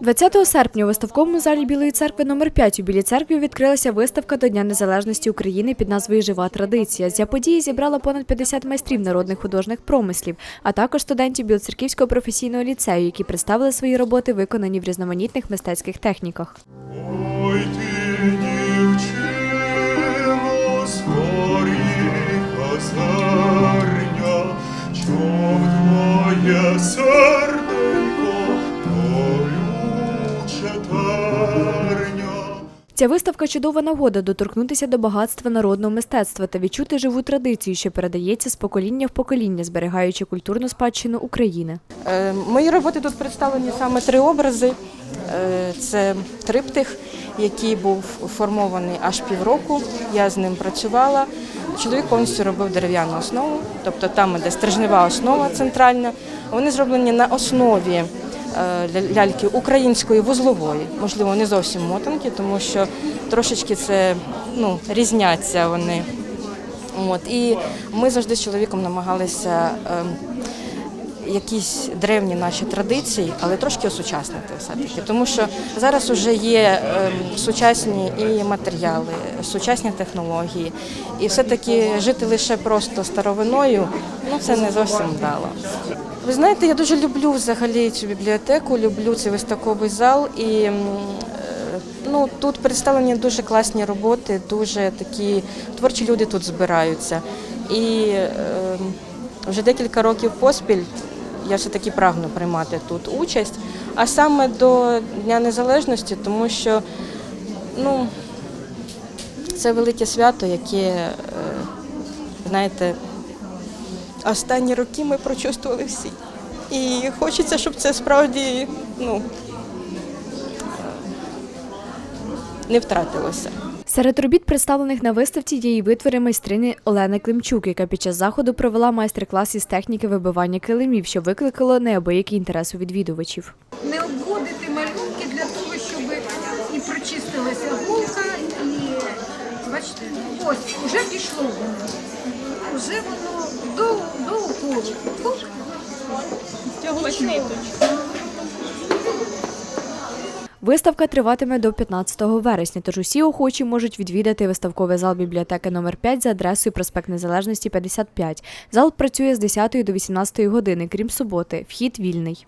20 серпня у виставковому залі Білої церкви номер 5 у Білій церкві відкрилася виставка до Дня Незалежності України під назвою Жива традиція. Ця подія зібрала понад 50 майстрів народних художніх промислів, а також студентів Білоцерківського професійного ліцею, які представили свої роботи, виконані в різноманітних мистецьких техніках. Ой ти, дівчино, Ця виставка чудова нагода доторкнутися до багатства народного мистецтва та відчути живу традицію, що передається з покоління в покоління, зберігаючи культурну спадщину України. Е, Мої роботи тут представлені саме три образи. Е, Це триптих, який був формований аж півроку. Я з ним працювала. Чоловік повністю робив дерев'яну основу, тобто там іде стрижнева основа центральна. Вони зроблені на основі ляльки української вузлової, можливо, не зовсім мотанки, тому що трошечки це ну, різняться вони. От, і ми завжди з чоловіком намагалися ем, якісь древні наші традиції, але трошки осучаснити все-таки. Тому що зараз вже є ем, сучасні і матеріали, сучасні технології. І все-таки жити лише просто старовиною, ну це не зовсім вдало. Ви знаєте, я дуже люблю взагалі цю бібліотеку, люблю цей виставковий зал і. е, Ну, тут представлені дуже класні роботи, дуже такі творчі люди тут збираються. І е, вже декілька років поспіль я все-таки прагну приймати тут участь, а саме до Дня Незалежності, тому що ну, це велике свято, яке, е, знаєте, останні роки ми прочувствували всі. І хочеться, щоб це справді ну, не втратилося. Серед робіт, представлених на виставці, є і витвори майстрині Олени Климчук, яка під час заходу провела майстер-клас із техніки вибивання килимів, що викликало неабиякий інтерес у відвідувачів. не обводити малюнки для того, щоб і прочистилася голка, і бачите, ось уже пішло воно. Уже воно до, до уколу. Фук. Нічого. Виставка триватиме до 15 вересня, тож усі охочі можуть відвідати виставковий зал бібліотеки номер 5 за адресою проспект Незалежності 55. Зал працює з 10 до 18 години, крім суботи. Вхід вільний.